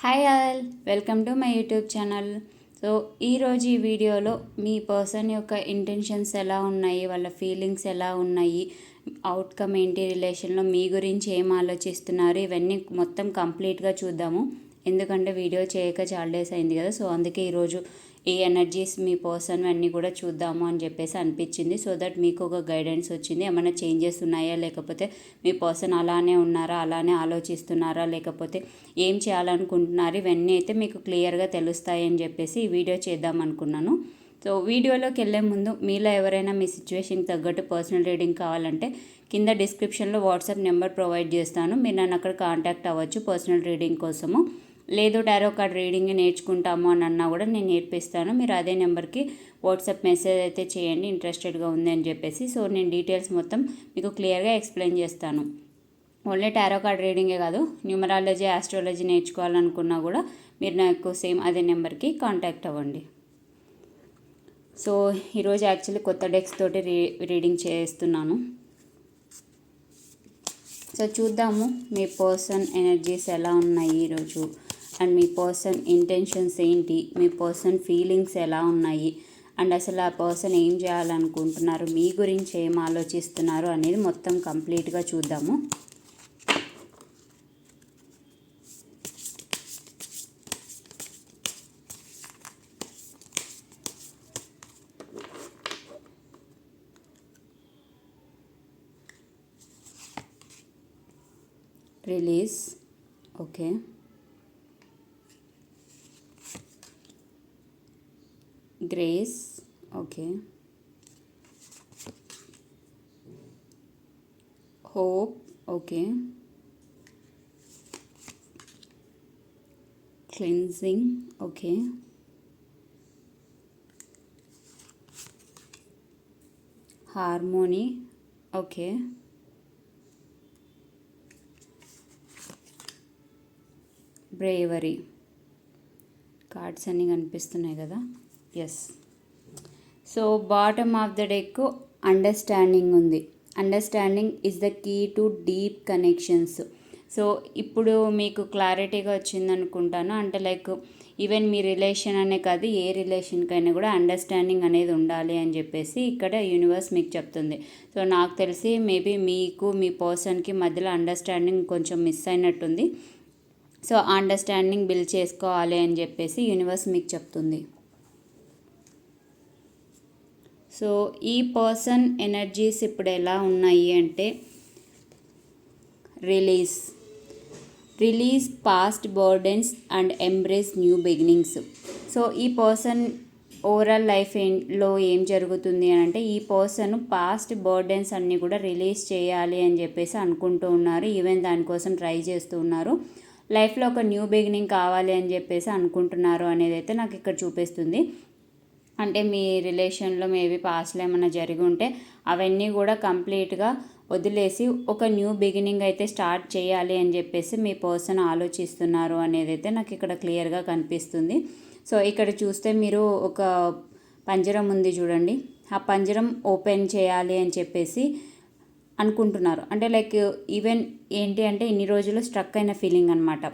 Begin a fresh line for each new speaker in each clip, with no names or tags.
Hi all welcome to my YouTube channel. So ఈరోజు ఈ వీడియోలో మీ పర్సన్ యొక్క ఇంటెన్షన్స్ ఎలా ఉన్నాయి వాళ్ళ ఫీలింగ్స్ ఎలా ఉన్నాయి అవుట్కమ్ ఏంటి రిలేషన్లో మీ గురించి ఏం ఆలోచిస్తున్నారు ఇవన్నీ మొత్తం కంప్లీట్గా చూద్దాము. ఎందుకంటే వీడియో చేయక చాలా డేస్ అయింది కదా సో అందుకే ఈరోజు ఈ ఎనర్జీస్ మీ పర్సన్ అన్నీ కూడా చూద్దాము అని చెప్పేసి అనిపించింది. సో దట్ మీకు ఒక గైడెన్స్ వచ్చింది. ఏమైనా చేంజెస్ ఉన్నాయా? లేకపోతే మీ పర్సన్ అలానే ఉన్నారా? అలానే ఆలోచిస్తున్నారా? లేకపోతే ఏం చేయాలనుకుంటున్నారు? ఇవన్నీ అయితే మీకు క్లియర్గా తెలుస్తాయి అని చెప్పేసి ఈ వీడియో చేద్దాం అనుకున్నాను. సో వీడియోలోకి వెళ్ళే ముందు మీలో ఎవరైనా మీ సిచ్యువేషన్కి తగ్గట్టు పర్సనల్ రీడింగ్ కావాలంటే కింద డిస్క్రిప్షన్లో వాట్సాప్ నెంబర్ ప్రొవైడ్ చేస్తాను. మీరు నన్ను అక్కడ కాంటాక్ట్ అవ్వచ్చు పర్సనల్ రీడింగ్ కోసము. లేదు టారో కార్డ్ రీడింగ్ నేర్చుకుంటాము అని అన్నా కూడా నేను నేర్పిస్తాను. మీరు అదే నెంబర్కి వాట్సాప్ మెసేజ్ అయితే చేయండి ఇంట్రెస్టెడ్గా ఉంది అని చెప్పేసి. సో నేను డీటెయిల్స్ మొత్తం మీకు క్లియర్గా ఎక్స్ప్లెయిన్ చేస్తాను. ఓన్లీ టారో కార్డ్ రీడింగే కాదు న్యూమరాలజీ ఆస్ట్రాలజీ నేర్చుకోవాలనుకున్నా కూడా మీరు నాకు సేమ్ అదే నెంబర్కి కాంటాక్ట్ అవ్వండి. సో ఈరోజు యాక్చువల్లీ కొత్త డెక్స్ తోటి రీ రీడింగ్ చేస్తున్నాను. సో చూద్దాము మీ పర్సన్ ఎనర్జీస్ ఎలా ఉన్నాయి ఈరోజు. అండ్ మీ పర్సన్ ఇంటెన్షన్స్ ఏంటి? మీ పర్సన్ ఫీలింగ్స్ ఎలా ఉన్నాయి? అండ్ అసలు ఆ పర్సన్ ఏం చేయాలనుకుంటున్నారు? మీ గురించి ఏం ఆలోచిస్తున్నారు అనేది మొత్తం కంప్లీట్గా చూద్దాము. Release. Okay. Grace okay hope okay cleansing okay harmony okay bravery cards అన్నీ కనిపిస్తున్నాయి కదా. Yes so bottom of the deck understanding ఉంది. Understanding is the key to deep connections so ఇప్పుడు మీకు క్లారిటీగా వచ్చింది అనుకుంటాను. అంటే లైక్ ఈవెన్ మీ రిలేషన్ అనే కాదు ఏ రిలేషన్కైనా కూడా అండర్స్టాండింగ్ అనేది ఉండాలి అని చెప్పేసి ఇక్కడ యూనివర్స్ మీకు చెప్తుంది. సో నాకు తెలిసి మేబీ మీకు మీ పర్సన్కి మధ్యలో అండర్స్టాండింగ్ కొంచెం మిస్ అయినట్టుంది. సో అండర్స్టాండింగ్ బిల్డ్ చేసుకోవాలి అని చెప్పేసి యూనివర్స్ మీకు చెప్తుంది. సో ఈ పర్సన్ ఎనర్జీస్ ఇప్పుడు ఎలా ఉన్నాయి అంటే release. Release past burdens and embrace new beginnings. So ఈ పర్సన్ ఓవరాల్ లైఫ్లో ఏం జరుగుతుంది అని అంటే ఈ పర్సన్ పాస్ట్ బర్డెన్స్ అన్నీ కూడా రిలీజ్ చేయాలి అని చెప్పేసి అనుకుంటూ ఉన్నారు. ఈవెన్ దానికోసం ట్రై చేస్తూ ఉన్నారు. లైఫ్లో ఒక న్యూ బిగినింగ్ కావాలి అని చెప్పేసి అనుకుంటున్నారు అనేది అయితే నాకు ఇక్కడ చూపిస్తుంది. అంటే మీ రిలేషన్లో మేబీ పాస్ట్లో ఏమైనా జరిగి ఉంటే అవన్నీ కూడా కంప్లీట్గా వదిలేసి ఒక న్యూ బిగినింగ్ అయితే స్టార్ట్ చేయాలి అని చెప్పేసి మీ పర్సన్ ఆలోచిస్తున్నారు అనేది అయితే నాకు ఇక్కడ క్లియర్గా కనిపిస్తుంది. సో ఇక్కడ చూస్తే మీరు ఒక పంజరం ఉంది చూడండి. ఆ పంజరం ఓపెన్ చేయాలి అని చెప్పేసి అనుకుంటున్నారు. అంటే లైక్ ఈవెన్ ఏంటి అంటే ఇన్ని రోజులు స్ట్రక్ అయిన ఫీలింగ్ అనమాట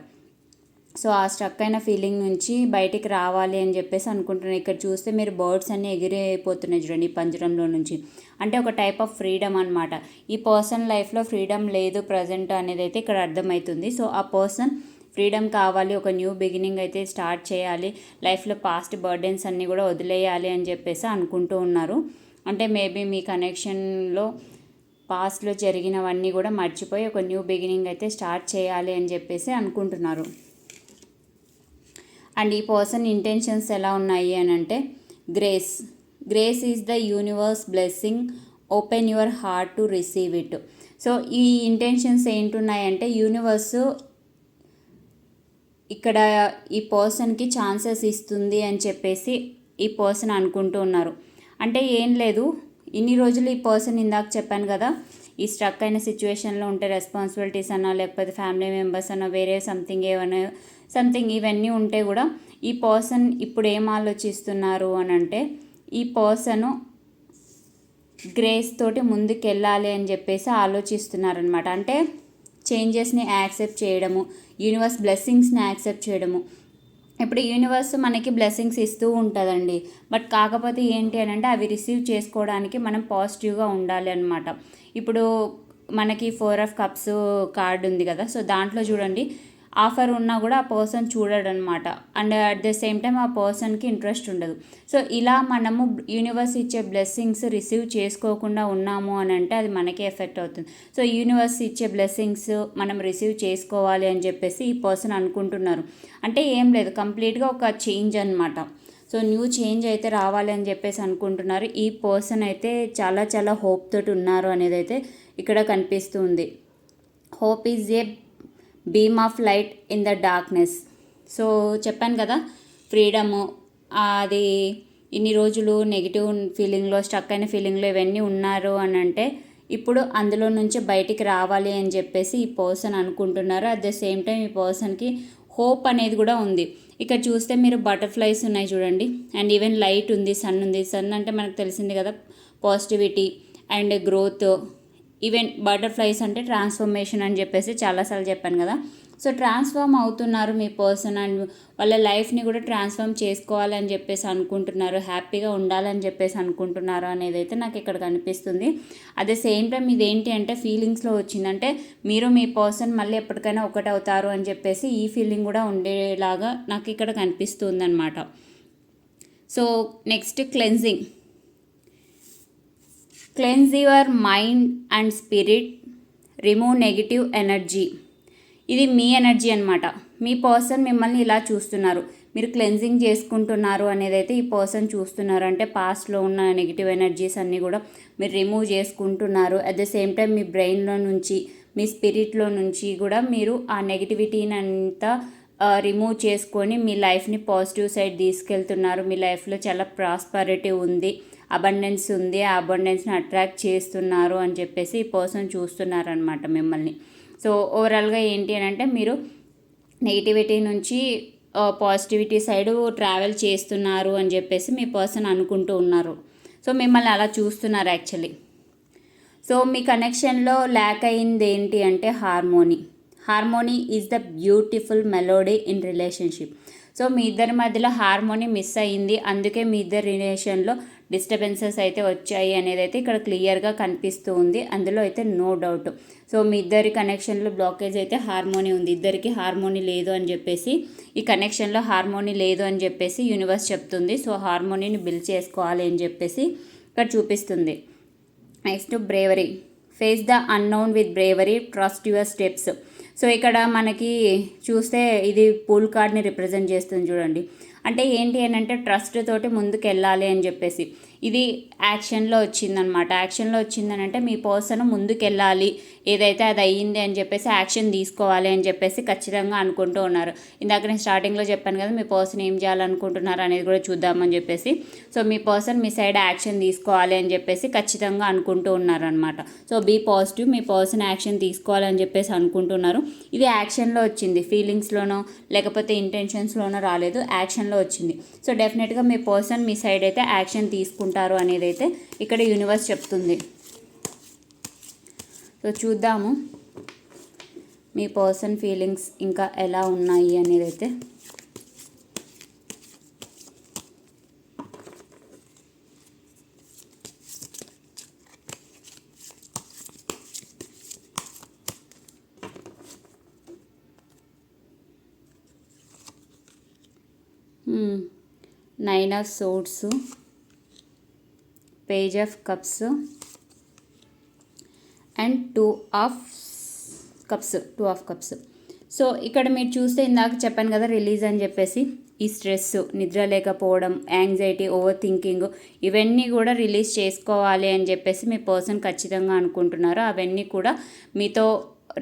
సో ఆ స్ట్రక్ అయిన ఫీలింగ్ నుంచి బయటికి రావాలి అని చెప్పేసి అనుకుంటున్నాను ఇక్కడ చూస్తే మీరు బర్డ్స్ అన్నీ ఎగిరిపోతున్నాయి చూడండి ఈ పంజరంలో నుంచి. అంటే ఒక టైప్ ఆఫ్ ఫ్రీడమ్ అనమాట ఈ పర్సన్ లైఫ్లో ఫ్రీడమ్ లేదు ప్రజెంట్ అనేది అయితే ఇక్కడ అర్థమవుతుంది సో ఆ పర్సన్ ఫ్రీడమ్ కావాలి ఒక న్యూ బిగినింగ్ అయితే స్టార్ట్ చేయాలి లైఫ్లో పాస్ట్ బర్డెన్స్ అన్నీ కూడా వదిలేయాలి అని చెప్పేసి అనుకుంటూ ఉన్నారు. అంటే మేబీ మీ కనెక్షన్లో పాస్ట్లో జరిగినవన్నీ కూడా మర్చిపోయి ఒక న్యూ బిగినింగ్ అయితే స్టార్ట్ చేయాలి అని చెప్పేసి అనుకుంటున్నారు. అండ్ ఈ పర్సన్ ఇంటెన్షన్స్ ఎలా ఉన్నాయి అని అంటే grace grace is the universe blessing open your heart to receive it. So ఈ ఇంటెన్షన్స్ ఏంటున్నాయంటే యూనివర్స్ ఇక్కడ ఈ పర్సన్కి ఛాన్సెస్ ఇస్తుంది అని చెప్పేసి ఈ పర్సన్ అనుకుంటూ ఉన్నారు. అంటే ఏం లేదు ఇన్ని రోజులు ఈ పర్సన్ ఇందాక చెప్పాను కదా ఈ స్ట్రక్ అయిన సిచ్యువేషన్లో ఉంటే రెస్పాన్సిబిలిటీస్ అన్నా లేకపోతే ఫ్యామిలీ మెంబర్స్ అన్నా వేరే సంథింగ్ ఏమైనా సంథింగ్ ఇవన్నీ ఉంటే కూడా ఈ పర్సన్ ఇప్పుడు ఏం ఆలోచిస్తున్నారు అని అంటే ఈ పర్సను గ్రేస్ తోటి ముందుకు వెళ్ళాలి అని చెప్పేసి ఆలోచిస్తున్నారనమాట అంటే చేంజెస్ని యాక్సెప్ట్ చేయడము యూనివర్స్ బ్లెస్సింగ్స్ని యాక్సెప్ట్ చేయడము. ఇప్పుడు యూనివర్స్ మనకి బ్లెస్సింగ్స్ ఇస్తూ ఉంటుందండి. బట్ కాకపోతే ఏంటి అని అంటే అవి రిసీవ్ చేసుకోవడానికి మనం పాజిటివ్గా ఉండాలి అనమాట ఇప్పుడు మనకి ఫోర్ ఆఫ్ కప్స్ కార్డ్ ఉంది కదా సో దాంట్లో చూడండి ఆఫర్ ఉన్నా కూడా ఆ పర్సన్ చూడడు అనమాట and at the same time ఆ పర్సన్కి ఇంట్రెస్ట్ ఉండదు. సో ఇలా మనము యూనివర్స్ ఇచ్చే బ్లెస్సింగ్స్ రిసీవ్ చేసుకోకుండా ఉన్నాము అని అంటే అది మనకే ఎఫెక్ట్ అవుతుంది. సో యూనివర్స్ ఇచ్చే బ్లెస్సింగ్స్ మనం రిసీవ్ చేసుకోవాలి అని చెప్పేసి ఈ పర్సన్ అనుకుంటున్నారు. అంటే ఏం లేదు కంప్లీట్గా ఒక చేంజ్ అనమాట సో న్యూ చేంజ్ అయితే రావాలి అని చెప్పేసి అనుకుంటున్నారు. ఈ పర్సన్ అయితే చాలా చాలా హోప్ తోటి ఉన్నారు అనేది అయితే ఇక్కడ కనిపిస్తుంది. Hope is a beam of light in the darkness. So చెప్పాను కదా ఫ్రీడము అది ఇన్ని రోజులు నెగిటివ్ ఫీలింగ్లో స్టక్ అయిన ఫీలింగ్లో ఇవన్నీ ఉన్నారు అని అంటే ఇప్పుడు అందులో నుంచి బయటికి రావాలి అని చెప్పేసి ఈ పర్సన్ అనుకుంటున్నారు. అట్ ద సేమ్ టైం ఈ పర్సన్కి హోప్ అనేది కూడా ఉంది. ఇక్కడ చూస్తే మీరు బటర్ఫ్లైస్ ఉన్నాయి చూడండి. అండ్ ఈవెన్ లైట్ ఉంది సన్ ఉంది. సన్ అంటే మనకు తెలిసింది కదా positivity and growth. Even butterflies అంటే ట్రాన్స్ఫర్మేషన్ అని చెప్పేసి చాలాసార్లు చెప్పాను కదా. సో ట్రాన్స్ఫార్మ్ అవుతున్నారు మీ పర్సన్ అండ్ వాళ్ళ లైఫ్ని కూడా ట్రాన్స్ఫార్మ్ చేసుకోవాలని చెప్పేసి అనుకుంటున్నారు హ్యాపీగా ఉండాలని చెప్పేసి అనుకుంటున్నారు అనేది అయితే నాకు ఇక్కడ కనిపిస్తుంది. అదే సేమ్ టైం ఇదేంటి అంటే ఫీలింగ్స్లో వచ్చిందంటే మీరు మీ పర్సన్ మళ్ళీ ఎప్పటికైనా ఒకటి అవుతారు అని చెప్పేసి ఈ ఫీలింగ్ కూడా ఉండేలాగా నాకు ఇక్కడ కనిపిస్తుంది అనమాట so next cleansing cleanse your mind and spirit remove negative energy. ఇది మీ ఎనర్జీ అనమాట మీ పర్సన్ మిమ్మల్ని ఇలా చూస్తున్నారు. మీరు క్లెన్జింగ్ చేసుకుంటున్నారు అనేది అయితే ఈ పర్సన్ చూస్తున్నారు. అంటే పాస్ట్లో ఉన్న నెగిటివ్ ఎనర్జీస్ అన్నీ కూడా మీరు రిమూవ్ చేసుకుంటున్నారు. అట్ ద సేమ్ టైం మీ బ్రెయిన్లో నుంచి మీ స్పిరిట్లో నుంచి కూడా మీరు ఆ నెగిటివిటీని అంతా రిమూవ్ చేసుకొని మీ లైఫ్ని పాజిటివ్ సైడ్ తీసుకెళ్తున్నారు. మీ లైఫ్లో చాలా ప్రాస్పరిటీ ఉంది. అబండెన్స్ ఉంది ఆ అబండెన్స్ని అట్రాక్ట్ చేస్తున్నారు అని చెప్పేసి ఈ పర్సన్ చూస్తున్నారనమాట మిమ్మల్ని. సో ఓవరాల్గా ఏంటి అని అంటే మీరు నెగిటివిటీ నుంచి పాజిటివిటీ సైడ్ ట్రావెల్ చేస్తున్నారు అని చెప్పేసి మీ పర్సన్ అనుకుంటూ ఉన్నారు. సో మిమ్మల్ని అలా చూస్తున్నారు యాక్చువల్లీ. సో మీ కనెక్షన్లో ల్యాక్ అయింది ఏంటి అంటే harmony. Harmony is the beautiful melody in relationship. So మీ ఇద్దరి మధ్యలో హార్మోనీ మిస్ అయింది అందుకే మీ ఇద్దరి రిలేషన్లో డిస్టర్బెన్సెస్ అయితే వచ్చాయి అనేది అయితే ఇక్కడ క్లియర్గా కనిపిస్తూ ఉంది. అందులో అయితే నో డౌట్ సో మీ ఇద్దరి కనెక్షన్లో బ్లాకేజ్ అయితే హార్మోనీ ఉంది. ఇద్దరికి హార్మోనీ లేదు అని చెప్పేసి ఈ కనెక్షన్లో హార్మోనీ లేదు అని చెప్పేసి యూనివర్స్ చెప్తుంది. సో హార్మోనీని బిల్డ్ చేసుకోవాలి అని చెప్పేసి ఇక్కడ చూపిస్తుంది. Next bravery face the unknown with bravery trust your steps so ఇక్కడ మనకి చూస్తే ఇది పూల్ కార్డ్ని రిప్రజెంట్ చేస్తుంది చూడండి. అంటే ఏంటి అని అంటే ట్రస్ట్ తోటి ముందుకు వెళ్ళాలి అని చెప్పేసి. ఇది యాక్షన్లో వచ్చిందనమాట యాక్షన్లో వచ్చిందని అంటే మీ పర్సన్ ముందుకెళ్ళాలి. ఏదైతే అది అయ్యింది అని చెప్పేసి యాక్షన్ తీసుకోవాలి అని చెప్పేసి ఖచ్చితంగా అనుకుంటూ ఉన్నారు. ఇందాక నేను స్టార్టింగ్లో చెప్పాను కదా మీ పర్సన్ ఏం చేయాలనుకుంటున్నారు అనేది కూడా చూద్దామని చెప్పేసి. సో మీ పర్సన్ మీ సైడ్ యాక్షన్ తీసుకోవాలి అని చెప్పేసి ఖచ్చితంగా అనుకుంటూ ఉన్నారనమాట సో బీ పాజిటివ్ మీ పర్సన్ యాక్షన్ తీసుకోవాలని చెప్పేసి అనుకుంటున్నారు. ఇది యాక్షన్లో వచ్చింది. ఫీలింగ్స్లోనో లేకపోతే ఇంటెన్షన్స్లోనో రాలేదు. యాక్షన్లో వచ్చింది. సో డెఫినెట్గా మీ పర్సన్ మీ సైడ్ అయితే యాక్షన్ తీసుకుంటారు అనేది అయితే ఇక్కడ యూనివర్స్ చెప్తుంది. సో చూద్దాము మీ పర్సన్ ఫీలింగ్స్ ఇంకా ఎలా ఉన్నాయి అనేది అయితే nine of swords page of cups and two of cups two of cups. So ఇక్కడ మీరు చూస్తే ఇందాక చెప్పాను కదా రిలీజ్ అని చెప్పేసి ఈ స్ట్రెస్ నిద్ర లేకపోవడం యాంగ్జైటీ ఓవర్ థింకింగ్ ఇవన్నీ కూడా రిలీజ్ చేసుకోవాలి అని చెప్పేసి మీ పర్సన్ ఖచ్చితంగా అనుకుంటున్నారు. అవన్నీ కూడా మీతో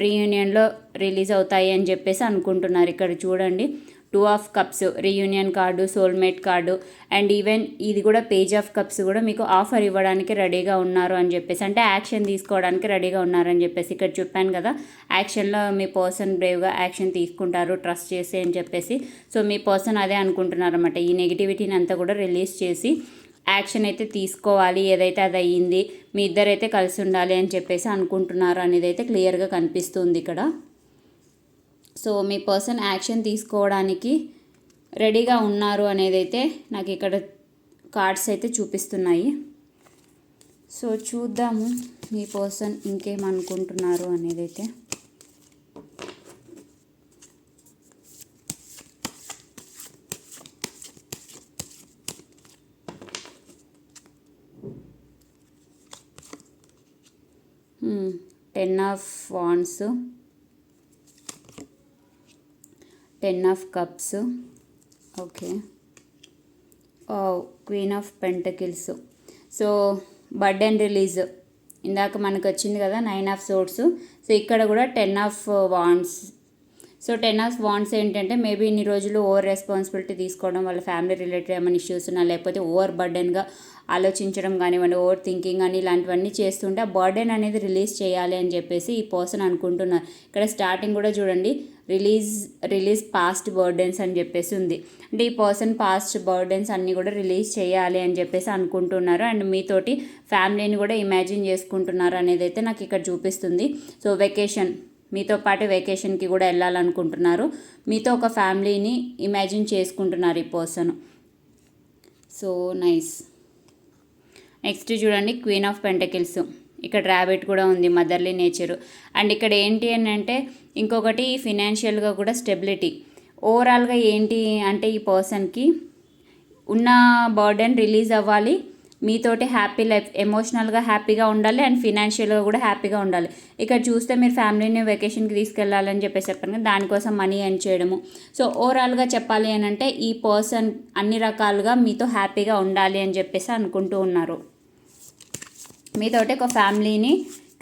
రీయూనియన్లో రిలీజ్ అవుతాయి అని చెప్పేసి అనుకుంటున్నారు. ఇక్కడ చూడండి. Two of cups reunion card soulmate card and even ఇది కూడా పేజ్ ఆఫ్ కప్స్ కూడా మీకు ఆఫర్ ఇవ్వడానికి రెడీగా ఉన్నారు అని చెప్పేసి అంటే యాక్షన్ తీసుకోవడానికి రెడీగా ఉన్నారని చెప్పేసి ఇక్కడ చెప్పాను కదా. యాక్షన్లో మీ పర్సన్ బ్రేవ్గా యాక్షన్ తీసుకుంటారు ట్రస్ట్ చేసి అని చెప్పేసి. సో మీ పర్సన్ అదే అనుకుంటున్నారు అనమాట ఈ నెగిటివిటీని అంతా కూడా రిలీజ్ చేసి యాక్షన్ అయితే తీసుకోవాలి ఏదైతే అది అయ్యింది మీ ఇద్దరైతే కలిసి ఉండాలి అని చెప్పేసి అనుకుంటున్నారు అనేది అయితే క్లియర్గా కనిపిస్తుంది ఇక్కడ. సో మీ పర్సన్ యాక్షన్ తీసుకోవడానికి రెడీగా ఉన్నారు అనేది అయితే నాకు ఇక్కడ కార్డ్స్ అయితే చూపిస్తున్నాయి. సో చూద్దాము మీ పర్సన్ ఇంకేమనుకుంటున్నారు అనేది అయితే ten of wands. Ten of cups okay queen of pentacles so bird and release ఇందాక మనకు వచ్చింది కదా నైన్ ఆఫ్ సోర్స్ సో ఇక్కడ కూడా ten of wands so ten of wands ఏంటంటే మేబీ ఇన్ని రోజులు ఓవర్ రెస్పాన్సిబిలిటీ తీసుకోవడం వాళ్ళ ఫ్యామిలీ రిలేటెడ్ ఏమైనా ఇష్యూస్ ఉన్నా లేకపోతే ఓవర్ బర్డెన్గా ఆలోచించడం కానివ్వండి ఓవర్ థింకింగ్ అని ఇలాంటివన్నీ చేస్తుంటే ఆ బర్డెన్ అనేది రిలీజ్ చేయాలి అని చెప్పేసి ఈ పర్సన్ అనుకుంటున్నారు. ఇక్కడ స్టార్టింగ్ కూడా చూడండి. రిలీజ్ రిలీజ్ పాస్ట్ బర్డెన్స్ అని చెప్పేసి ఉంది. అంటే ఈ పర్సన్ పాస్ట్ బర్డెన్స్ అన్నీ కూడా రిలీజ్ చేయాలి అని చెప్పేసి అనుకుంటున్నారు. అండ్ మీతోటి ఫ్యామిలీని కూడా ఇమాజిన్ చేసుకుంటున్నారు అనేది అయితే నాకు ఇక్కడ చూపిస్తుంది. సో వెకేషన్ మీతో పాటు వెకేషన్కి కూడా వెళ్ళాలనుకుంటున్నారు. మీతో ఒక ఫ్యామిలీని ఇమాజిన్ చేసుకుంటున్నారు ఈ పర్సన్ సో నైస్ నెక్స్ట్ చూడండి క్వీన్ ఆఫ్ పెంటకిల్స్ ఇక్కడ ర్యాబిట్ కూడా ఉంది మదర్లీ నేచరు అండ్ ఇక్కడ ఏంటి అని అంటే ఇంకొకటి ఫినాన్షియల్గా కూడా స్టెబిలిటీ ఓవరాల్గా ఏంటి అంటే ఈ పర్సన్కి ఉన్న బర్డెన్ రిలీజ్ అవ్వాలి మీతోటి హ్యాపీ లైఫ్ ఎమోషనల్గా హ్యాపీగా ఉండాలి అండ్ ఫినాన్షియల్గా కూడా హ్యాపీగా ఉండాలి. ఇక్కడ చూస్తే మీరు ఫ్యామిలీని వెకేషన్కి తీసుకెళ్ళాలని చెప్పేసి చెప్పాను కదా దానికోసం మనీ ఎర్న్ చేయడము. సో ఓవరాల్గా చెప్పాలి అని అంటే ఈ పర్సన్ అన్ని రకాలుగా మీతో హ్యాపీగా ఉండాలి అని చెప్పేసి అనుకుంటూ ఉన్నారు. మీతోటి ఒక ఫ్యామిలీని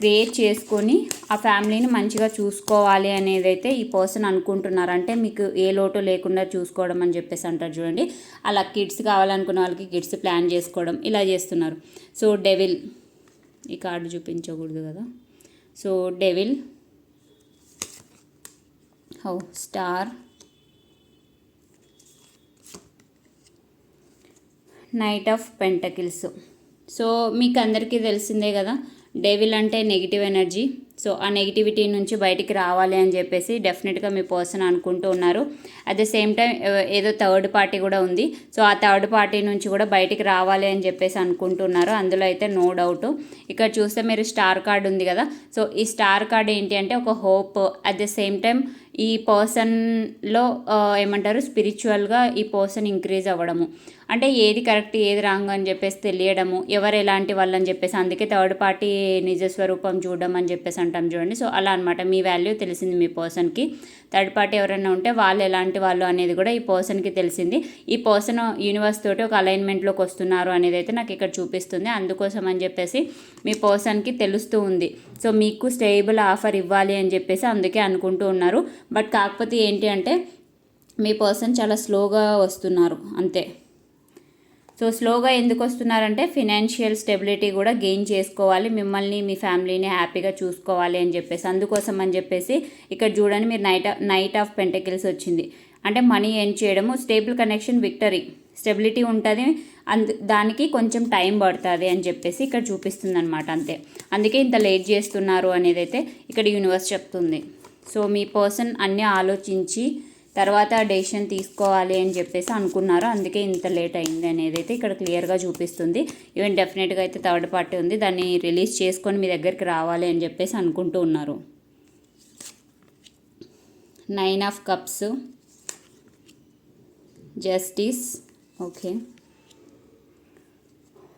క్రియేట్ చేసుకొని ఆ ఫ్యామిలీని మంచిగా చూసుకోవాలి అనేది అయితే ఈ పర్సన్ అనుకుంటున్నారు. అంటే మీకు ఏ లోటు లేకుండా చూసుకోవడం అని చెప్పేసి అంటారు చూడండి. అలా కిడ్స్ కావాలనుకున్న వాళ్ళకి కిడ్స్ ప్లాన్ చేసుకోవడం ఇలా చేస్తున్నారు. సో డెవిల్ ఈ కార్డు చూపించకూడదు కదా. So devil how star knight of pentacles. So మీకు అందరికీ తెలిసిందే కదా డెవిల్ అంటే నెగిటివ్ ఎనర్జీ. సో ఆ నెగిటివిటీ నుంచి బయటికి రావాలి అని చెప్పేసి డెఫినెట్గా మీ పర్సన్ అనుకుంటూ ఉన్నారు. అట్ ద సేమ్ టైం ఏదో థర్డ్ పార్టీ కూడా ఉంది. సో ఆ థర్డ్ పార్టీ నుంచి కూడా బయటికి రావాలి అని చెప్పేసి అనుకుంటున్నారు అందులో అయితే నో డౌట్. ఇక్కడ చూస్తే మీరు స్టార్ కార్డ్ ఉంది కదా సో ఈ స్టార్ కార్డ్ ఏంటి అంటే ఒక hope. At the same time ఈ పర్సన్లో ఏమంటారు స్పిరిచువల్గా ఈ పర్సన్ ఇంక్రీజ్ అవ్వడము. అంటే ఏది కరెక్ట్ ఏది రాంగ్ అని చెప్పేసి తెలియడము ఎవరు ఎలాంటి వాళ్ళని చెప్పేసి అందుకే థర్డ్ పార్టీ నిజ స్వరూపం చూడడం అని చెప్పేసి అంటాం చూడండి. సో అలా అనమాట మీ వాల్యూ తెలిసింది మీ పర్సన్కి. థర్డ్ పార్టీ ఎవరైనా ఉంటే వాళ్ళు ఎలాంటి వాళ్ళు అనేది కూడా ఈ పర్సన్కి తెలిసింది. ఈ పర్సన్ యూనివర్స్ తోటి ఒక అలైన్మెంట్లోకి వస్తున్నారు అనేది అయితే నాకు ఇక్కడ చూపిస్తుంది. అందుకోసం అని చెప్పేసి మీ పర్సన్కి తెలుస్తూ ఉంది. సో మీకు స్టేబుల్ ఆఫర్ ఇవ్వాలి అని చెప్పేసి అందుకే అనుకుంటూ ఉన్నారు. బట్ కాకపోతే ఏంటి అంటే మీ పర్సన్ చాలా స్లోగా వస్తున్నారు. అంతే. సో స్లోగా ఎందుకు వస్తున్నారంటే ఫినాన్షియల్ స్టెబిలిటీ కూడా గెయిన్ చేసుకోవాలి మిమ్మల్ని మీ ఫ్యామిలీని హ్యాపీగా చూసుకోవాలి అని చెప్పేసి అందుకోసం అని చెప్పేసి ఇక్కడ చూడండి మీరు నైట్ నైట్ ఆఫ్ పెంటకిల్స్ వచ్చింది. అంటే మనీ ఎర్న్ చేయడము స్టేబుల్ కనెక్షన్ విక్టరీ. స్టెబిలిటీ ఉంటుంది అందు దానికి కొంచెం టైం పడుతుంది అని చెప్పేసి ఇక్కడ చూపిస్తుంది అనమాట అంతే. అందుకే ఇంత లేట్ చేస్తున్నారు అనేది అయితే ఇక్కడ యూనివర్స్ చెప్తుంది. సో మీ పర్సన్ అన్నీ ఆలోచించి తర్వాత డెసిషన్ తీసుకోవాలి అని చెప్పేసి అనుకున్నారు. అందుకే ఇంత లేట్ అయింది అనేది అయితే ఇక్కడ క్లియర్గా చూపిస్తుంది. ఈవెన్ డెఫినెట్గా అయితే థర్డ్ పార్టీ ఉంది. దాన్ని రిలీజ్ చేసుకొని మీ దగ్గరికి రావాలి అని చెప్పేసి అనుకుంటూ ఉన్నారు. Nine of cups. Justice. Okay.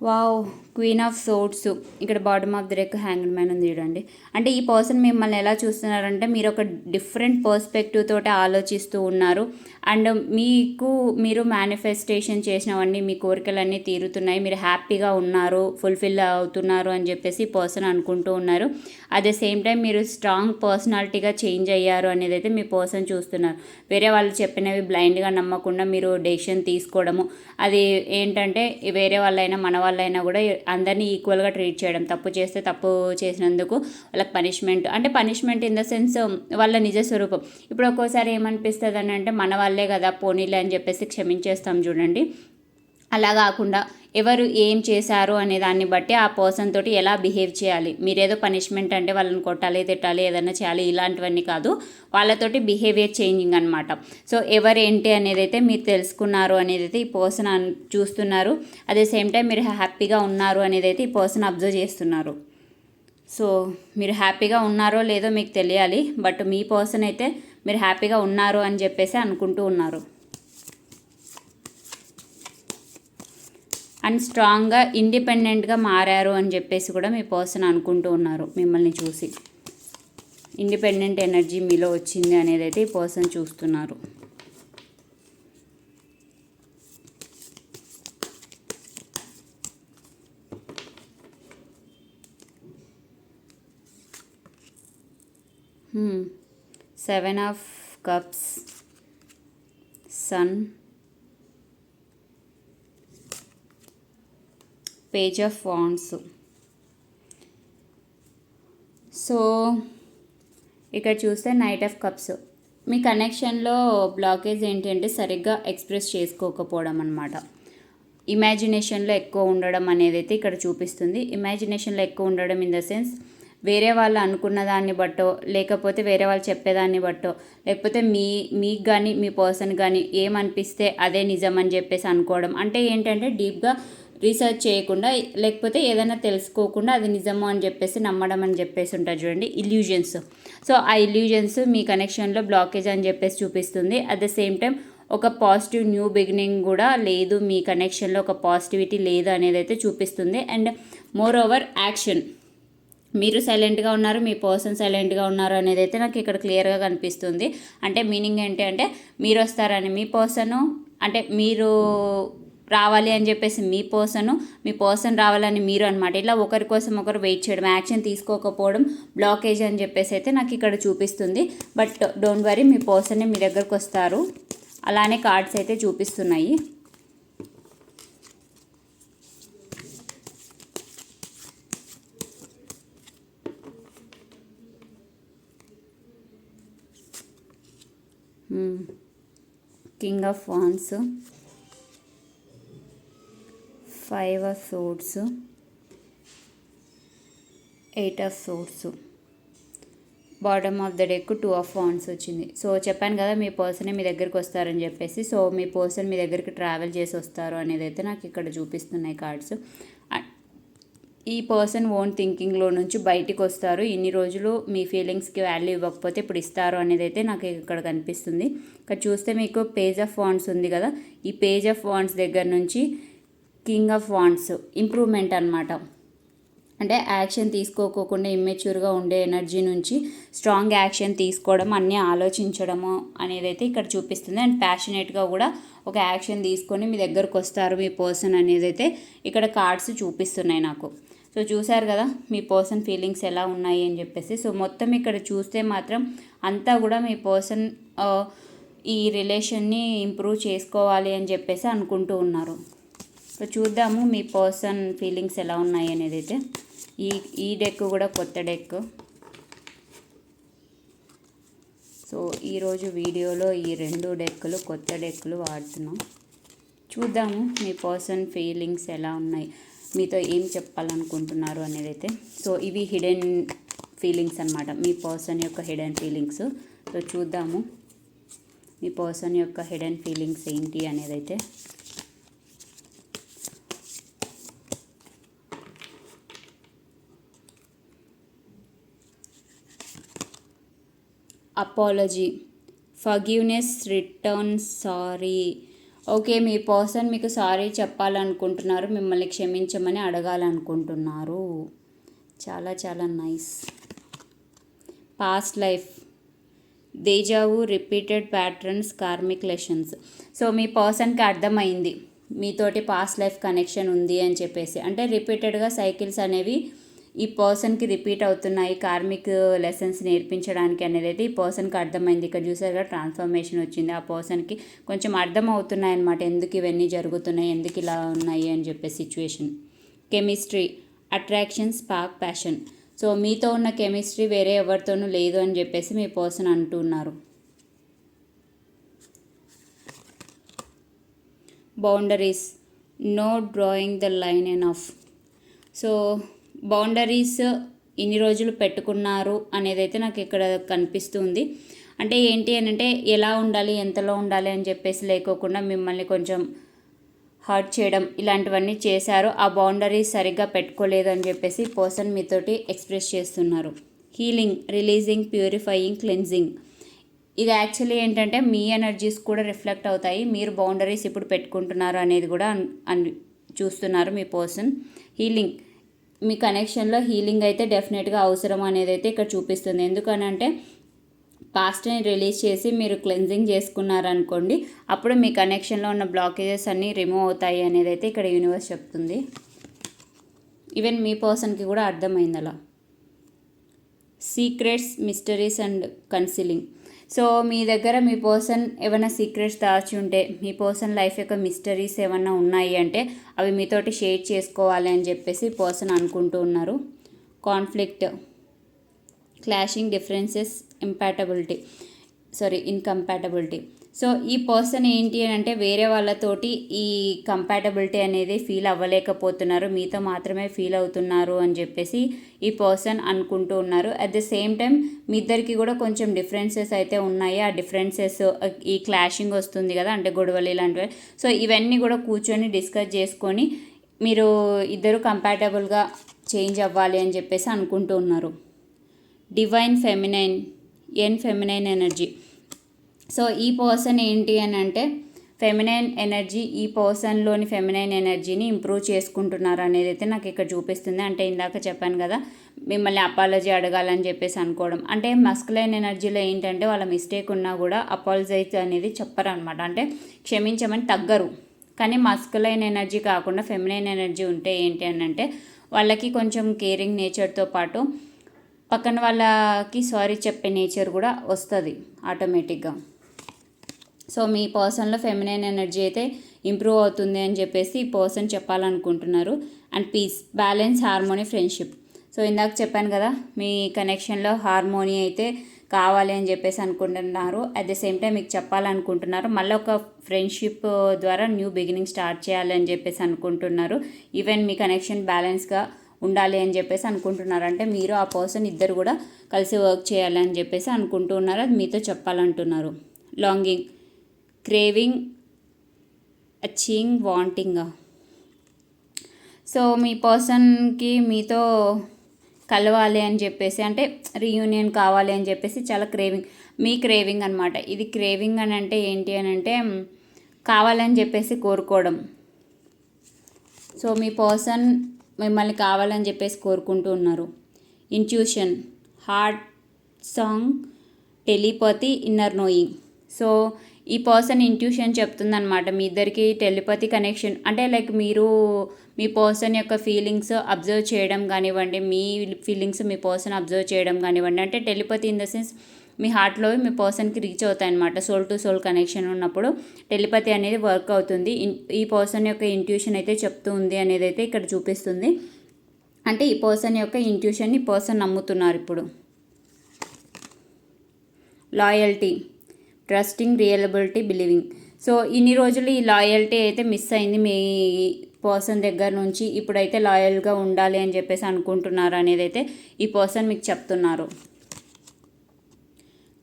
Wow. Queen of swords ఇక్కడ bottom of the deck hanged man ఉంది చూడండి. అంటే ఈ పర్సన్ మిమ్మల్ని ఎలా చూస్తున్నారంటే మీరు ఒక డిఫరెంట్ పర్స్పెక్టివ్ తోటి ఆలోచిస్తూ ఉన్నారు. అండ్ మీకు మీరు మేనిఫెస్టేషన్ చేసినవన్నీ మీ కోరికలన్నీ తీరుతున్నాయి. మీరు హ్యాపీగా ఉన్నారు ఫుల్ఫిల్ అవుతున్నారు అని చెప్పేసి పర్సన్ అనుకుంటూ ఉన్నారు. అట్ ద సేమ్ టైం మీరు స్ట్రాంగ్ పర్సనాలిటీగా చేంజ్ అయ్యారు అనేది అయితే మీ పర్సన్ చూస్తున్నారు. వేరే వాళ్ళు చెప్పినవి బ్లైండ్గా నమ్మకుండా మీరు డెసిషన్ తీసుకోవడము. అది ఏంటంటే వేరే వాళ్ళైనా మన వాళ్ళైనా కూడా అందరినీ ఈక్వల్గా ట్రీట్ చేయడం తప్పు చేస్తే తప్పు చేసినందుకు వాళ్ళకి పనిష్మెంట్ అంటే పనిష్మెంట్ ఇన్ ద సెన్స్ వాళ్ళ నిజ స్వరూపం. ఇప్పుడు ఒక్కోసారి ఏమనిపిస్తుంది అని అంటే మన వాళ్ళే కదా పోనీలే అని చెప్పేసి క్షమించేస్తాం చూడండి. అలా కాకుండా ఎవరు ఏం చేశారు అనే దాన్ని బట్టి ఆ పర్సన్ తోటి ఎలా బిహేవ్ చేయాలి? మీరేదో పనిష్మెంట్ అంటే వాళ్ళని కొట్టాలి తిట్టాలి ఏదైనా చేయాలి ఇలాంటివన్నీ కాదు. వాళ్ళతోటి బిహేవియర్ చేంజింగ్ అనమాట సో ఎవరేంటి అనేది అయితే మీరు తెలుసుకున్నారు అనేది అయితే ఈ పర్సన్ చూస్తున్నారు. అదే సేమ్ టైం మీరు హ్యాపీగా ఉన్నారు అనేది అయితే ఈ పర్సన్ అబ్జర్వ్ చేస్తున్నారు. సో మీరు హ్యాపీగా ఉన్నారో లేదో మీకు తెలియాలి. బట్ మీ పర్సన్ అయితే మీరు హ్యాపీగా ఉన్నారు అని చెప్పేసి అనుకుంటూ ఉన్నారు. అండ్ స్ట్రాంగ్గా ఇండిపెండెంట్గా మారారు అని చెప్పేసి కూడా మీ పర్సన్ అనుకుంటూ ఉన్నారు మిమ్మల్ని చూసి. ఇండిపెండెంట్ ఎనర్జీ మీలో వచ్చింది అనేది అయితే ఈ పర్సన్ చూస్తున్నారు. Seven of cups sun page of wands. So ఇక్కడ చూస్తే నైట్ ఆఫ్ కప్స్ మీ కనెక్షన్లో బ్లాకేజ్ ఏంటంటే సరిగ్గా ఎక్స్ప్రెస్ చేసుకోకపోవడం అనమాట ఇమాజినేషన్లో ఎక్కువ ఉండడం అనేది అయితే ఇక్కడ చూపిస్తుంది. ఇమాజినేషన్లో ఎక్కువ ఉండడం ఇన్ ద సెన్స్ వేరే వాళ్ళు అనుకున్న దాన్ని బట్టో లేకపోతే వేరే వాళ్ళు చెప్పేదాన్ని బట్టో లేకపోతే మీ మీకు కానీ మీ పర్సన్ కానీ ఏమనిపిస్తే అదే నిజం అని చెప్పేసి అనుకోవడం. అంటే ఏంటంటే డీప్గా రీసెర్చ్ చేయకుండా లేకపోతే ఏదైనా తెలుసుకోకుండా అది నిజము అని చెప్పేసి నమ్మడం అని చెప్పేసి ఉంటుంది చూడండి ఇల్యూజన్స్ సో ఆ ఇల్యూజన్స్ మీ కనెక్షన్లో బ్లాకేజ్ అని చెప్పేసి చూపిస్తుంది. అట్ ద సేమ్ టైం ఒక పాజిటివ్ న్యూ బిగినింగ్ కూడా లేదు మీ కనెక్షన్లో ఒక పాజిటివిటీ లేదు అనేది అయితే చూపిస్తుంది. అండ్ మోర్ ఓవర్ యాక్షన్ మీరు సైలెంట్గా ఉన్నారు మీ పర్సన్ సైలెంట్గా ఉన్నారు అనేది అయితే నాకు ఇక్కడ క్లియర్గా కనిపిస్తుంది. అంటే మీనింగ్ ఏంటి అంటే మీరు వస్తారని మీ పర్సను అంటే మీరు రావాలి అని చెప్పేసి మీ పర్సన్ మీ పర్సన్ రావాలని మీరు అనమాట ఇలా ఒకరి కోసం ఒకరు వెయిట్ చేయడం యాక్షన్ తీసుకోకపోవడం బ్లాకేజ్ అని చెప్పేసి అయితే నాకు ఇక్కడ చూపిస్తుంది. బట్ డోంట్ వరీ మీ పర్సన్ మీ దగ్గరకు వస్తారు. అలానే కార్డ్స్ అయితే చూపిస్తున్నాయి. King of wands. Five of swords eight of swords bottom of the deck two of wands వచ్చింది. సో చెప్పాను కదా మీ పర్సనే మీ దగ్గరికి వస్తారని చెప్పేసి సో మీ పర్సన్ మీ దగ్గరికి ట్రావెల్ చేసి వస్తారు అనేది అయితే నాకు ఇక్కడ చూపిస్తున్నాయి కార్డ్స్ ఈ పర్సన్ ఓన్ థింకింగ్లో నుంచి బయటికి వస్తారు. ఇన్ని రోజులు మీ ఫీలింగ్స్కి వాల్యూ ఇవ్వకపోతే ఇప్పుడు ఇస్తారు అనేది అయితే నాకు ఇక్కడ కనిపిస్తుంది. ఇక్కడ చూస్తే మీకు పేజ్ ఆఫ్ వాండ్స్ ఉంది కదా. ఈ పేజ్ ఆఫ్ వాండ్స్ దగ్గర నుంచి కింగ్ ఆఫ్ వాండ్స్ ఇంప్రూవ్మెంట్ అనమాట అంటే యాక్షన్ తీసుకోకోకుండా ఇమ్మెచ్యూర్గా ఉండే ఎనర్జీ నుంచి స్ట్రాంగ్ యాక్షన్ తీసుకోవడం అన్నీ ఆలోచించడము అనేది అయితే ఇక్కడ చూపిస్తుంది. అండ్ ప్యాషనేట్గా కూడా ఒక యాక్షన్ తీసుకొని మీ దగ్గరకు వస్తారు మీ పర్సన్ అనేది అయితే ఇక్కడ కార్డ్స్ చూపిస్తున్నాయి నాకు. సో చూశారు కదా మీ పర్సన్ ఫీలింగ్స్ ఎలా ఉన్నాయి అని చెప్పేసి. సో మొత్తం ఇక్కడ చూస్తే మాత్రం అంతా కూడా మీ పర్సన్ uh, ఈ రిలేషన్ని ఇంప్రూవ్ చేసుకోవాలి అని చెప్పేసి అనుకుంటూ ఉన్నారు. సో చూద్దాము మీ పర్సన్ ఫీలింగ్స్ ఎలా ఉన్నాయి అనేది అయితే. ఈ ఈ డెక్ కూడా కొత్త డెక్. సో ఈరోజు వీడియోలో ఈ రెండు డెక్కులు కొత్త డెక్కులు వాడుతున్నాం. చూద్దాము మీ పర్సన్ ఫీలింగ్స్ ఎలా ఉన్నాయి మీతో ఏం చెప్పాలనుకుంటున్నారు అనేది అయితే. సో ఇవి హిడెన్ ఫీలింగ్స్ అనమాట మీ పర్సన్ యొక్క హిడెన్ ఫీలింగ్స్. సో చూద్దాము మీ పర్సన్ యొక్క హిడెన్ ఫీలింగ్స్ ఏంటి అనేది అయితే. Apology forgiveness return sorry okay మీ పర్సన్ మీకు సారీ చెప్పాలనుకుంటున్నారు మిమ్మల్ని క్షమించమని అడగాలనుకుంటున్నారు. చాలా చాలా nice past life deja vu repeated patterns karmic lessons so మీ పర్సన్కి అర్థమైంది. మీతోటి పాస్ట్ లైఫ్ కనెక్షన్ ఉంది అని చెప్పేసి. అంటే రిపీటెడ్గా సైకిల్స్ అనేవి ఈ పర్సన్కి రిపీట్ అవుతున్నాయి కార్మిక్ లెసన్స్ నేర్పించడానికి అనేది అయితే ఈ పర్సన్కి అర్థమైంది. ఇక్కడ చూసారుగా ట్రాన్స్ఫర్మేషన్ వచ్చింది. ఆ పర్సన్కి కొంచెం అర్థం అవుతున్నాయి అనమాట ఎందుకు ఇవన్నీ జరుగుతున్నాయి ఎందుకు ఇలా ఉన్నాయి అని చెప్పే situation. Chemistry attraction spark passion. So మీతో ఉన్న కెమిస్ట్రీ వేరే ఎవరితోనూ లేదు అని చెప్పేసి మీ పర్సన్ అంటున్నారు. Boundaries. No drawing the line enough. So boundaries ఇన్ని రోజులు పెట్టుకున్నారు అనేది అయితే నాకు ఇక్కడ కనిపిస్తుంది. అంటే ఏంటి అని అంటే ఎలా ఉండాలి ఎంతలో ఉండాలి అని చెప్పేసి లేకోకుండా మిమ్మల్ని కొంచెం హర్ట్ చేయడం ఇలాంటివన్నీ చేశారు. ఆ బౌండరీస్ సరిగ్గా పెట్టుకోలేదు అని చెప్పేసి పర్సన్ మీతోటి ఎక్స్ప్రెస్ చేస్తున్నారు. హీలింగ్ రిలీజింగ్ ప్యూరిఫైయింగ్ క్లెన్జింగ్ ఇది యాక్చువల్లీ ఏంటంటే మీ ఎనర్జీస్ కూడా రిఫ్లెక్ట్ అవుతాయి. మీరు బౌండరీస్ ఇప్పుడు పెట్టుకుంటున్నారు అనేది కూడా అన్- చూస్తున్నారు మీ పర్సన్. హీలింగ్ మీ కనెక్షన్లో హీలింగ్ అయితే డెఫినెట్గా అవసరం అనేది అయితే ఇక్కడ చూపిస్తుంది. ఎందుకనంటే పాస్ట్ని రిలీజ్ చేసి మీరు క్లెన్జింగ్ చేసుకున్నారనుకోండి అప్పుడు మీ కనెక్షన్లో ఉన్న బ్లాకేజెస్ అన్నీ రిమూవ్ అవుతాయి అనేది అయితే ఇక్కడ యూనివర్స్ చెప్తుంది. ఈవెన్ మీ పర్సన్కి కూడా అర్థమైంది అలా secrets mysteries and counselling so మీ దగ్గర మీ పర్సన్ ఏమైనా సీక్రెట్స్ దాచి ఉంటే మీ పర్సన్ లైఫ్ యొక్క మిస్టరీస్ ఏమైనా ఉన్నాయి అంటే అవి మీతోటి షేర్ చేసుకోవాలి అని చెప్పేసి పర్సన్ అనుకుంటూ ఉన్నారు. Conflict clashing differences impatibility sorry incompatibility. So ఈ పర్సన్ ఏంటి అని అంటే వేరే వాళ్ళతోటి ఈ కంపాటబిలిటీ అనేది ఫీల్ అవ్వలేకపోతున్నారు. మీతో మాత్రమే ఫీల్ అవుతున్నారు అని చెప్పేసి ఈ పర్సన్ అనుకుంటూ ఉన్నారు. అట్ ద సేమ్ టైం మీ ఇద్దరికి కూడా కొంచెం డిఫరెన్సెస్ అయితే ఉన్నాయి. ఆ డిఫరెన్సెస్ ఈ క్లాషింగ్ వస్తుంది కదా అంటే గొడవలు ఇలాంటివి. సో ఇవన్నీ కూడా కూర్చొని డిస్కస్ చేసుకొని మీరు ఇద్దరు కంపాటబుల్గా చేంజ్ అవ్వాలి అని చెప్పేసి అనుకుంటూ ఉన్నారు. Divine feminine and feminine energy so ఈ పర్సన్ ఏంటి అని అంటే ఫెమినైన్ ఎనర్జీ ఈ పర్సన్లోని ఫెమినైన్ ఎనర్జీని ఇంప్రూవ్ చేసుకుంటున్నారు అనేది అయితే నాకు ఇక్కడ చూపిస్తుంది. అంటే ఇందాక చెప్పాను కదా మిమ్మల్ని అపాలజీ అడగాలని చెప్పేసి అనుకోవడం. అంటే మస్కులైన్ ఎనర్జీలో ఏంటంటే వాళ్ళ మిస్టేక్ ఉన్నా కూడా అపాలజైజ్ అనేది చెప్పరు అనమాట అంటే క్షమించమని తగ్గరు. కానీ మస్కులైన్ ఎనర్జీ కాకుండా ఫెమినైన్ ఎనర్జీ ఉంటే ఏంటి అని అంటే వాళ్ళకి కొంచెం కేరింగ్ నేచర్తో పాటు పక్కన వాళ్ళకి సారీ చెప్పే నేచర్ కూడా వస్తుంది ఆటోమేటిక్గా సో మీ పర్సన్లో ఫెమినైన్ ఎనర్జీ అయితే ఇంప్రూవ్ అవుతుంది అని చెప్పేసి ఈ పర్సన్ చెప్పాలనుకుంటున్నారు. And peace balance harmony friendship. So ఇందాక చెప్పాను కదా మీ కనెక్షన్లో హార్మోనీ అయితే కావాలి అని చెప్పేసి అనుకుంటున్నారు. అట్ ద సేమ్ టైం మీకు చెప్పాలనుకుంటున్నారు. మళ్ళీ ఒక ఫ్రెండ్షిప్ ద్వారా న్యూ బిగినింగ్ స్టార్ట్ చేయాలి అని చెప్పేసి అనుకుంటున్నారు. ఈవెన్ మీ కనెక్షన్ బ్యాలెన్స్గా ఉండాలి అని చెప్పేసి అనుకుంటున్నారు. అంటే మీరు ఆ పర్సన్ ఇద్దరు కూడా కలిసి వర్క్ చేయాలి అని చెప్పేసి అనుకుంటున్నారు అది మీతో చెప్పాలంటున్నారు. Longing. Craving achieving wanting so మీ పర్సన్కి మీతో కలవాలి అని చెప్పేసి అంటే రీయూనియన్ కావాలి అని చెప్పేసి చాలా క్రేవింగ్ మీ క్రేవింగ్ అనమాట ఇది క్రేవింగ్ అని అంటే ఏంటి అని అంటే కావాలని చెప్పేసి కోరుకోవడం. సో మీ పర్సన్ మిమ్మల్ని కావాలని చెప్పేసి కోరుకుంటూ ఉన్నారు. Intuition heart song telepathy inner knowing so ఈ పర్సన్ ఇంట్యూషన్ చెప్తుందనమాట మీ ఇద్దరికి టెలిపతి కనెక్షన్ అంటే లైక్ మీరు మీ పర్సన్ యొక్క ఫీలింగ్స్ అబ్జర్వ్ చేయడం కానివ్వండి మీ ఫీలింగ్స్ మీ పర్సన్ అబ్జర్వ్ చేయడం కానివ్వండి అంటే టెలిపతి ఇన్ ద సెన్స్ మీ హార్ట్లో మీ పర్సన్కి రీచ్ అవుతాయి అనమాట సోల్ టు సోల్ కనెక్షన్ ఉన్నప్పుడు టెలిపతి అనేది వర్క్ అవుతుంది. ఈ పర్సన్ యొక్క ఇంట్యూషన్ అయితే చెప్తూ ఉంది అనేది అయితే ఇక్కడ చూపిస్తుంది. అంటే ఈ పర్సన్ యొక్క ఇంట్యూషన్ ఈ పర్సన్ నమ్ముతున్నారు ఇప్పుడు. Loyalty trusting reliability believing. So ఇన్ని రోజులు ఈ లాయల్టీ అయితే మిస్ అయింది. మీ పర్సన్ దగ్గర నుంచి ఇప్పుడైతే లాయల్గా ఉండాలి అని చెప్పేసి అనుకుంటున్నారు అనేది అయితే ఈ పర్సన్ మీకు చెప్తున్నారు.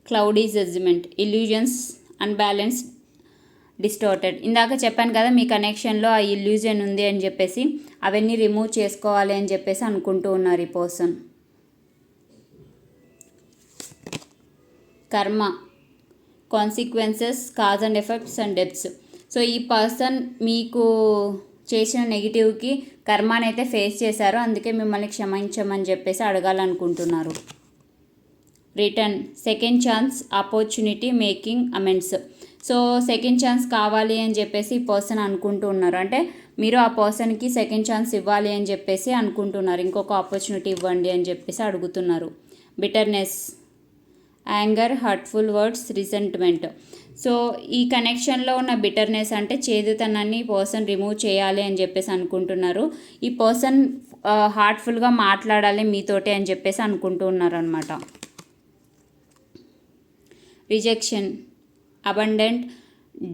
Cloudy judgement illusions unbalanced distorted. ఇందాక చెప్పాను కదా మీ కనెక్షన్లో ఆ ఇల్యూజన్ ఉంది అని చెప్పేసి అవన్నీ రిమూవ్ చేసుకోవాలి అని చెప్పేసి అనుకుంటూ ఉన్నారు ఈ person. Karma. Consequences cause and effects and debts so ఈ పర్సన్ మీకు చేసిన నెగిటివ్కి కర్మాని అయితే ఫేస్ చేశారు. అందుకే మిమ్మల్ని క్షమించమని చెప్పేసి అడగాలనుకుంటున్నారు. Return second chance opportunity making amends so second chance కావాలి అని చెప్పేసి ఈ పర్సన్ అనుకుంటూ ఉన్నారు. అంటే మీరు ఆ పర్సన్కి సెకండ్ ఛాన్స్ ఇవ్వాలి అని చెప్పేసి అనుకుంటున్నారు. ఇంకొక ఆపర్చునిటీ ఇవ్వండి అని చెప్పేసి అడుగుతున్నారు. Bitterness anger hurtful words resentment so ఈ కనెక్షన్లో ఉన్న బిటర్నెస్ అంటే చేదుతనాన్ని పర్సన్ రిమూవ్ చేయాలి అని చెప్పేసి అనుకుంటున్నారు. ఈ పర్సన్ హార్ట్ఫుల్గా మాట్లాడాలి మీతోటే అని చెప్పేసి అనుకుంటూ ఉన్నారనమాట rejection abandoned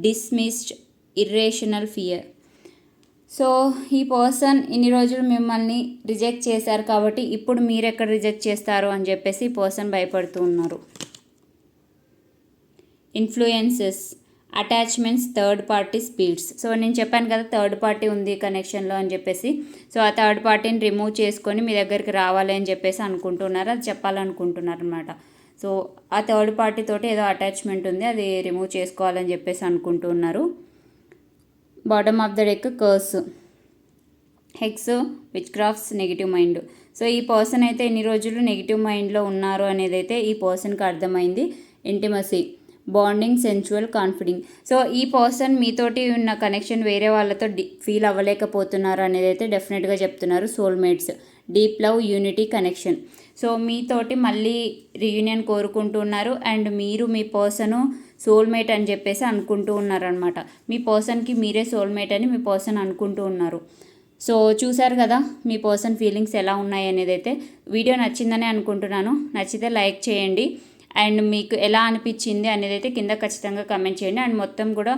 dismissed irrational fear so ఈ పర్సన్ ఇన్ని రోజులు మిమ్మల్ని రిజెక్ట్ చేశారు కాబట్టి ఇప్పుడు మీరు ఎక్కడ రిజెక్ట్ చేస్తారు అని చెప్పేసి ఈ పర్సన్ భయపడుతూ ఉన్నారు. Influences attachments third party speeds. So నేను చెప్పాను కదా థర్డ్ పార్టీ ఉంది కనెక్షన్లో అని చెప్పేసి. సో ఆ థర్డ్ పార్టీని రిమూవ్ చేసుకొని మీ దగ్గరికి రావాలి అని చెప్పేసి అనుకుంటున్నారు. అది చెప్పాలనుకుంటున్నారు అనమాట సో ఆ థర్డ్ పార్టీ తోటి ఏదో అటాచ్మెంట్ ఉంది అది రిమూవ్ చేసుకోవాలని చెప్పేసి అనుకుంటున్నారు. Bottom of the deck curse. Hex witchcrafts negative mind. So ఈ పర్సన్ అయితే ఎన్ని రోజులు నెగిటివ్ మైండ్లో ఉన్నారు అనేది అయితే ఈ పర్సన్కి అర్థమైంది. Intimacy. Bonding sensual confiding so ఈ పర్సన్ మీతోటి ఉన్న కనెక్షన్ వేరే వాళ్ళతో డి ఫీల్ అవ్వలేకపోతున్నారు అనేది అయితే డెఫినెట్గా చెప్తున్నారు soulmates deep love unity connection so మీతోటి మళ్ళీ రియూనియన్ కోరుకుంటున్నారు అండ్ మీరు మీ పర్సను సోల్మేట్ అని చెప్పేసి అనుకుంటూ ఉన్నారనమాట మీ పర్సన్కి మీరే సోల్మేట్ అని మీ పర్సన్ అనుకుంటూ ఉన్నారు. సో చూసారు కదా మీ పర్సన్ ఫీలింగ్స్ ఎలా ఉన్నాయి అనేది అయితే. వీడియో నచ్చిందని అనుకుంటున్నాను. నచ్చితే లైక్ చేయండి. అండ్ మీకు ఎలా అనిపించింది అనేది అయితే కింద ఖచ్చితంగా కమెంట్ చేయండి. అండ్ మొత్తం కూడా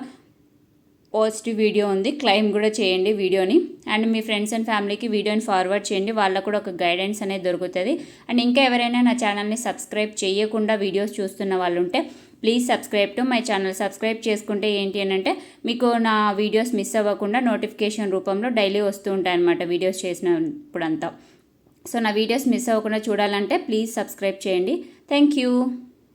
పాజిటివ్ వీడియో ఉంది. క్లైమ్ కూడా చేయండి వీడియోని అండ్ మీ ఫ్రెండ్స్ అండ్ ఫ్యామిలీకి వీడియోని ఫార్వర్డ్ చేయండి. వాళ్ళకు కూడా ఒక గైడెన్స్ అనేది దొరుకుతుంది. అండ్ ఇంకా ఎవరైనా నా ఛానల్ని సబ్స్క్రైబ్ చేయకుండా వీడియోస్ చూస్తున్న వాళ్ళు ఉంటే please subscribe to my channel subscribe చేసుకుంటే ఏంటి అని అంటే మీకు నా వీడియోస్ మిస్ అవ్వకుండా నోటిఫికేషన్ రూపంలో డైలీ వస్తూ ఉంటాయి అన్నమాట వీడియోస్ చేసినప్పుడంతా. సో నా వీడియోస్ మిస్ అవ్వకుండా చూడాలంటే ప్లీజ్ సబ్స్క్రైబ్ చేయండి. Thank you